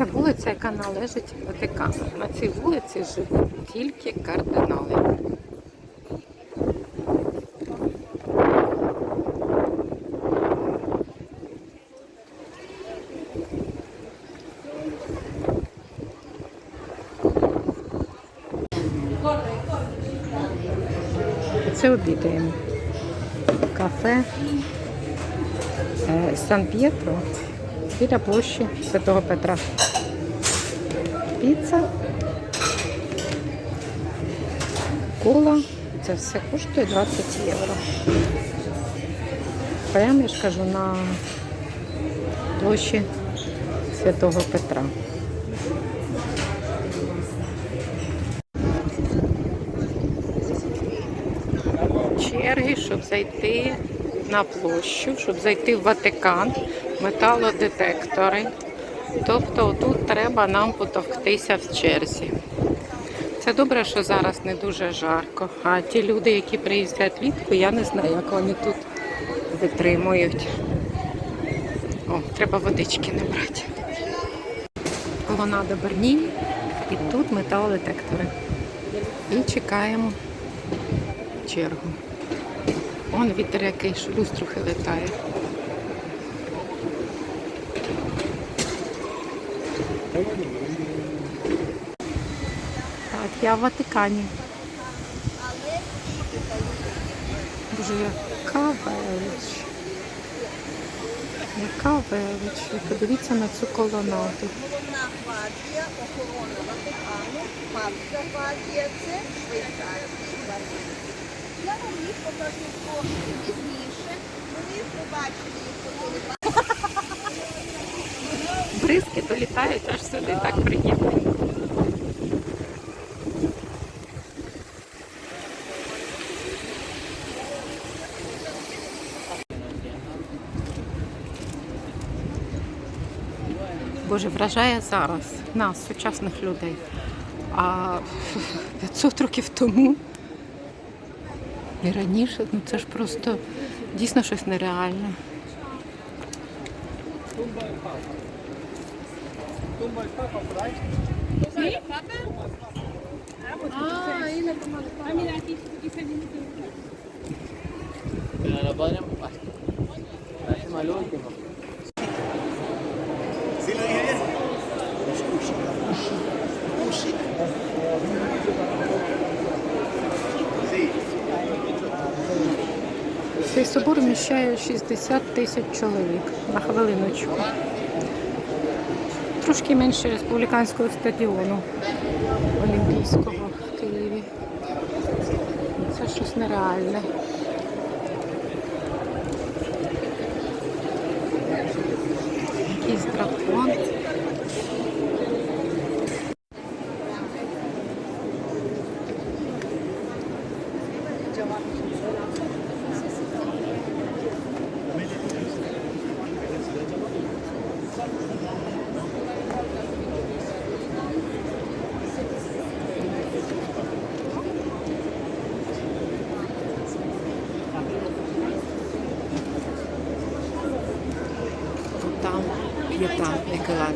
Це вулиця, яка належить Ватикану. На цій вулиці живуть тільки кардинали. Це обідаємо. Кафе е, Сан П'єтро біля площі Святого Петра. Піца. Кола. Це все коштує 20 євро. Прямо я ж кажу на площі Святого Петра. черги, щоб зайти на площу, щоб зайти в Ватикан, металодетектори. Тобто тут треба нам потовктися в черзі. Це добре, що зараз не дуже жарко. А ті люди, які приїздять влітку, я не знаю, як вони тут витримують. О, треба водички набрати. Колонада Берніні. І тут металодетектори. І чекаємо чергу. Он вітер який шлюз трохи летає. Так, я в Ватикані. Боже, яка велич. Яка велич. Подивіться на цю колонаду. Гвардія, охорона Ватикану, перша гвардія це швейцарський гвардії. Я вам їх покажу трошки пізніше. Вони побачили їх фотографії. Бризки долітають аж сюди, так приємно. Боже, вражає зараз нас, сучасних людей. А 500 років тому і раніше, ну це ж просто дійсно щось нереальне. Цей собор вміщає 60 тисяч чоловік на хвилиночку. Трошки менше республіканського стадіону Олімпійського в Києві. Це щось нереальне.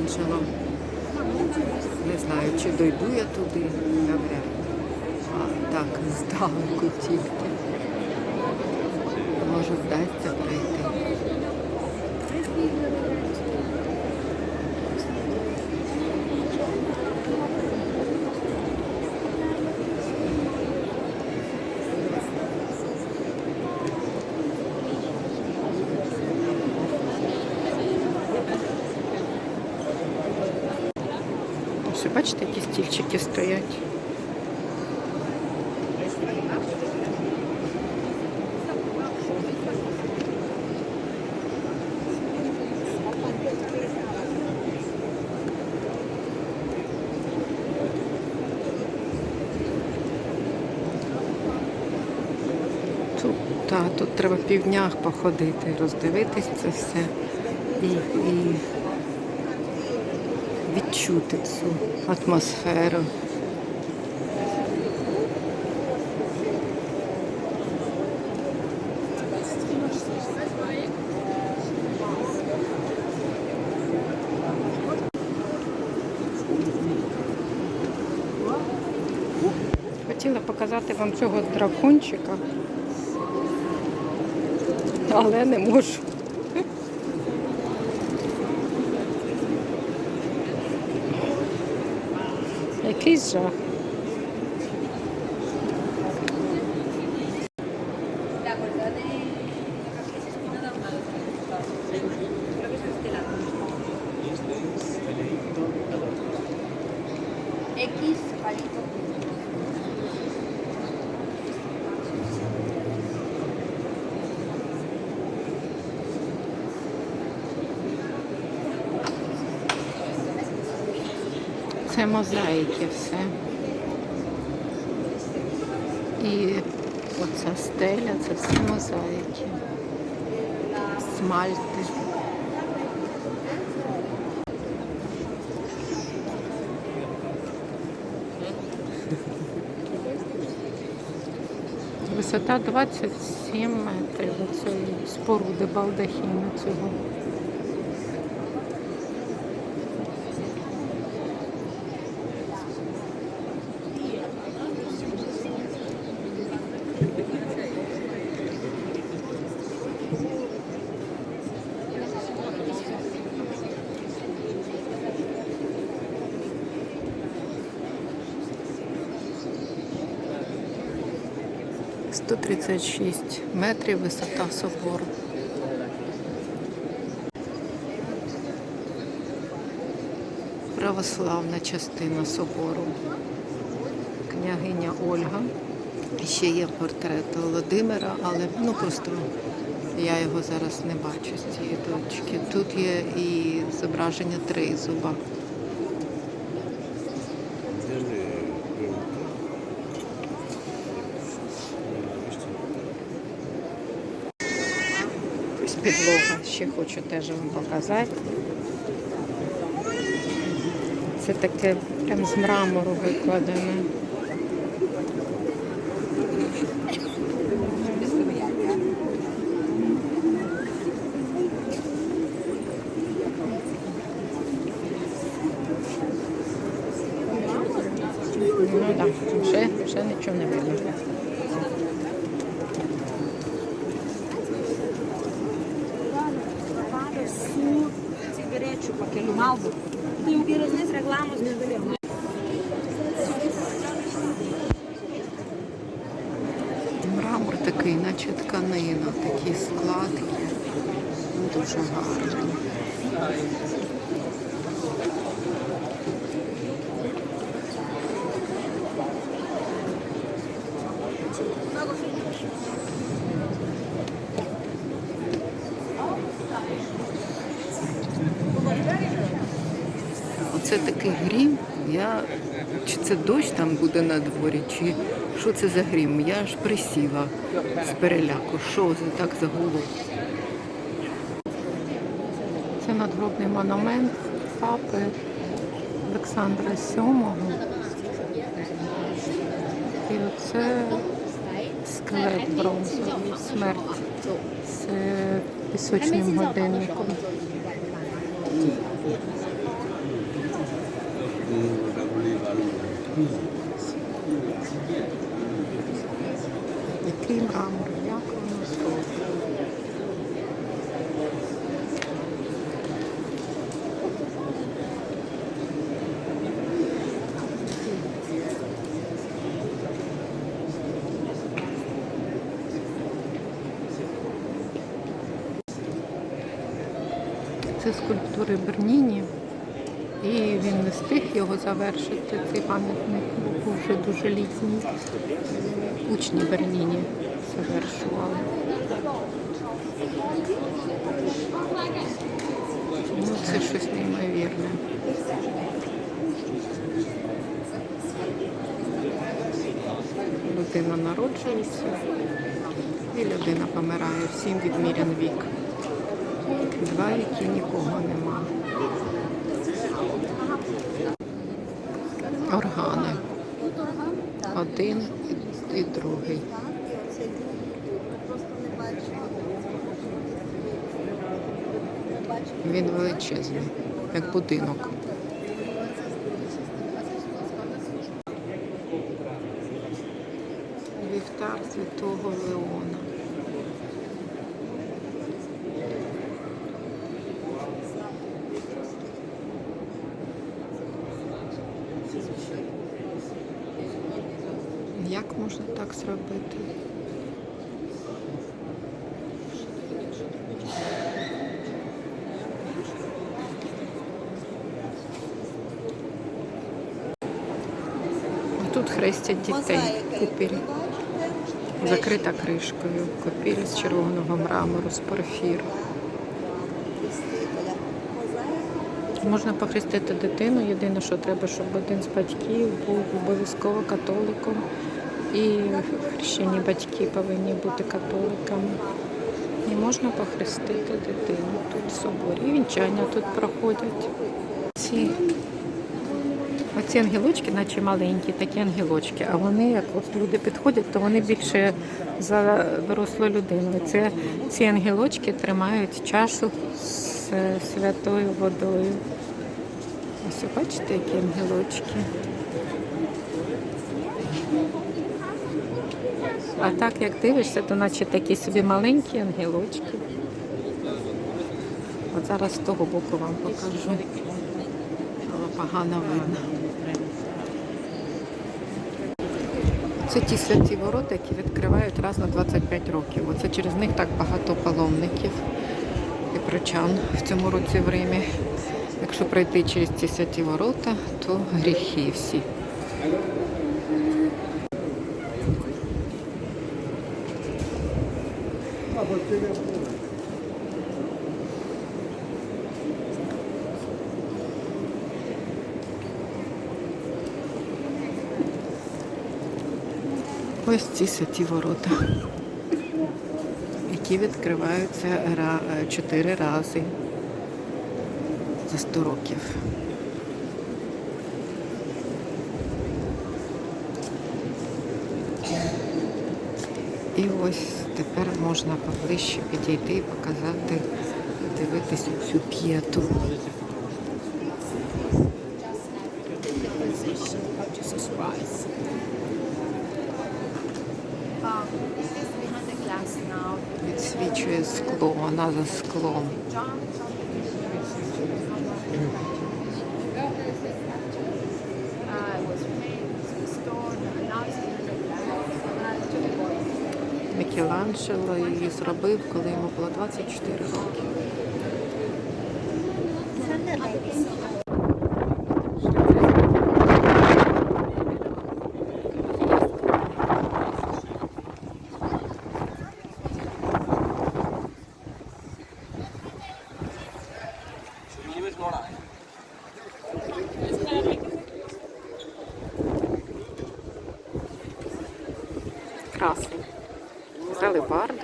Мікеланджело. Не знаю, чи дойду я туди, навряд. А так, здалеку тільки. Може вдасться пройти. Ось, бачите, які стільчики стоять. Та, тут треба півдня походити, роздивитись це все і, і відчути цю атмосферу. Хотіла показати вам цього дракончика, але не можу. aqui já. Це мозаїки все. І оця стеля це все мозаїки. Смальти. Висота 27 метрів оцієї споруди балдахіну цього. Сто тридцять шість метрів висота собору. Православна частина собору. Княгиня Ольга. Ще є портрет Володимира, але ну просто я його зараз не бачу з цієї точки. Тут є і зображення тризуба. Ось підлога. Ще хочу теж вам показати. Це таке прям з мрамору викладене. Ну так, ще, ще нічого не видно. Cigarečių pakelių malbų. Tai jau geresnės reklamos negalėjome. Мрамор такий, наче тканина, такі складки. Ну, Дуже гарно. Оце такий грім. Я... Чи це дощ там буде на дворі, чи що це за грім? Я аж присіла з переляку. Що це так загуло? Це надгробний монумент папи Олександра VII. І оце скелет бронзовий, смерть з пісочним годинником. Який мрамор, як воно зроблено. Це скульптури Берніні. І він не встиг його завершити. Цей пам'ятник був вже дуже літній. Учні Берніні завершували. Ну, це щось неймовірне. Людина народжується і людина помирає. Всім відмірян вік. Два віки нікого нема. Органи. Один і, другий. Він величезний, як будинок. Святого Леона. Як можна так зробити? Тут хрестять дітей. Купіль. Закрита кришкою. Купіль з червоного мрамору, з порфіру. Можна похрестити дитину. Єдине, що треба, щоб один з батьків був обов'язково католиком. І хрещені батьки повинні бути католиками. І можна похрестити дитину тут в соборі. Вінчання тут проходять. Ці Оці ангелочки, наче маленькі, такі ангелочки, а вони, як от люди підходять, то вони більше за дорослу людину. Це ці ангелочки тримають чашу з святою водою. Ось бачите, які ангелочки. А так як дивишся, то наче такі собі маленькі ангелочки. От зараз з того боку вам покажу. Але погано видно. Це ті святі ворота, які відкривають раз на 25 років. Оце через них так багато паломників і прочан в цьому році в Римі. Якщо пройти через ці святі ворота, то гріхи всі. Ось ці святі ворота, які відкриваються е, чотири рази за 100 років. І ось тепер можна поближче підійти і показати, дивитися цю п'яту. Відсвічує скло, вона за склом. Мікеланджело її зробив, коли йому було 24 роки.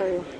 Красень. З алебардою.